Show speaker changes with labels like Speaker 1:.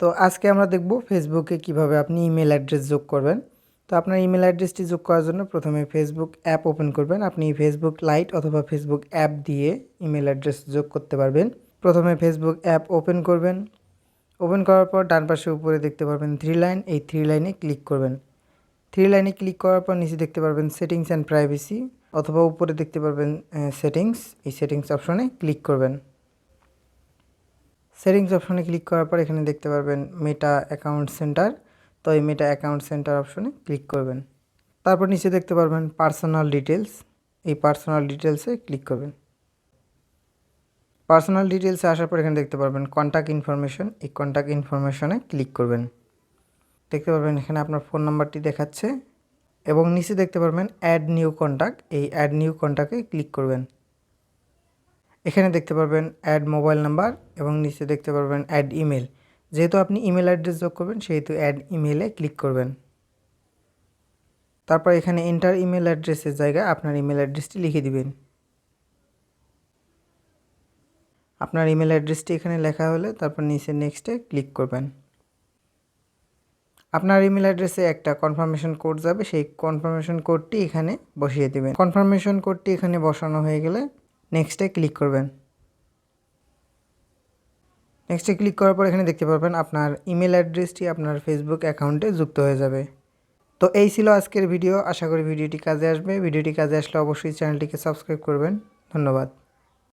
Speaker 1: তো আজকে আমরা দেখব ফেসবুকে কীভাবে আপনি ইমেল অ্যাড্রেস যোগ করবেন। তো আপনার ইমেল অ্যাড্রেসটি যোগ করার জন্য প্রথমে ফেসবুক অ্যাপ ওপেন করবেন। আপনি ফেসবুক লাইট অথবা ফেসবুক অ্যাপ দিয়ে ইমেল অ্যাড্রেস যোগ করতে পারবেন। প্রথমে ফেসবুক অ্যাপ ওপেন করবেন। ওপেন করার পর ডান পাশে উপরে দেখতে পারবেন থ্রি লাইন এই থ্রি লাইনে ক্লিক করবেন। থ্রি লাইনে ক্লিক করার পর নিচে দেখতে পারবেন সেটিংস অ্যান্ড প্রাইভেসি অথবা উপরে দেখতে পারবেন সেটিংস এই সেটিংস অপশনে ক্লিক করবেন। সেটিংস অপশনে ক্লিক করার পর এখানে দেখতে পারবেন মেটা অ্যাকাউন্ট সেন্টার তো এই মেটা অ্যাকাউন্ট সেন্টার অপশনে ক্লিক করবেন। তারপর নিচে দেখতে পারবেন পার্সোনাল ডিটেলস এই পার্সোনাল ডিটেলসে ক্লিক করবেন। পার্সোনাল ডিটেলসে আসার পর এখানে দেখতে পারবেন কন্ট্যাক্ট ইনফরমেশন এই কন্ট্যাক্ট ইনফরমেশনে ক্লিক করবেন। দেখতে পারবেন এখানে আপনার ফোন নাম্বারটি দেখাচ্ছে। এবং নিচে দেখতে পারবেন অ্যাড নিউ কন্ট্যাক্ট এই অ্যাড নিউ কন্ট্যাক্টে ক্লিক করবেন। এখানে দেখতে পারবেন অ্যাড মোবাইল নাম্বার এবং নিচে দেখতে পারবেন অ্যাড ইমেল যেহেতু আপনি ইমেল অ্যাড্রেস যোগ করবেন, সেহেতু অ্যাড ইমেলে ক্লিক করবেন। তারপর এখানে এন্টার ইমেল অ্যাড্রেসের জায়গায় আপনার ইমেল অ্যাড্রেসটি লিখে দিবেন। আপনার ইমেল অ্যাড্রেসটি এখানে লেখা হলে তারপর নিচে নেক্সটে ক্লিক করবেন। আপনার ইমেল অ্যাড্রেসে একটা কনফার্মেশন কোড যাবে, সেই কনফার্মেশন কোডটি এখানে বসিয়ে দেবেন। কনফার্মেশন কোডটি এখানে বসানো হয়ে গেলে নেক্সটে ক্লিক করবেন। নেক্সটে ক্লিক করার পর এখানে দেখতে পারবেন আপনার ইমেল অ্যাড্রেসটি আপনার ফেসবুক অ্যাকাউন্টে যুক্ত হয়ে যাবে। তো এই ছিল আজকের ভিডিও আশা করি ভিডিওটি কাজে আসবে। ভিডিওটি কাজে আসলে অবশ্যই চ্যানেলটিকে সাবস্ক্রাইব করবেন। ধন্যবাদ।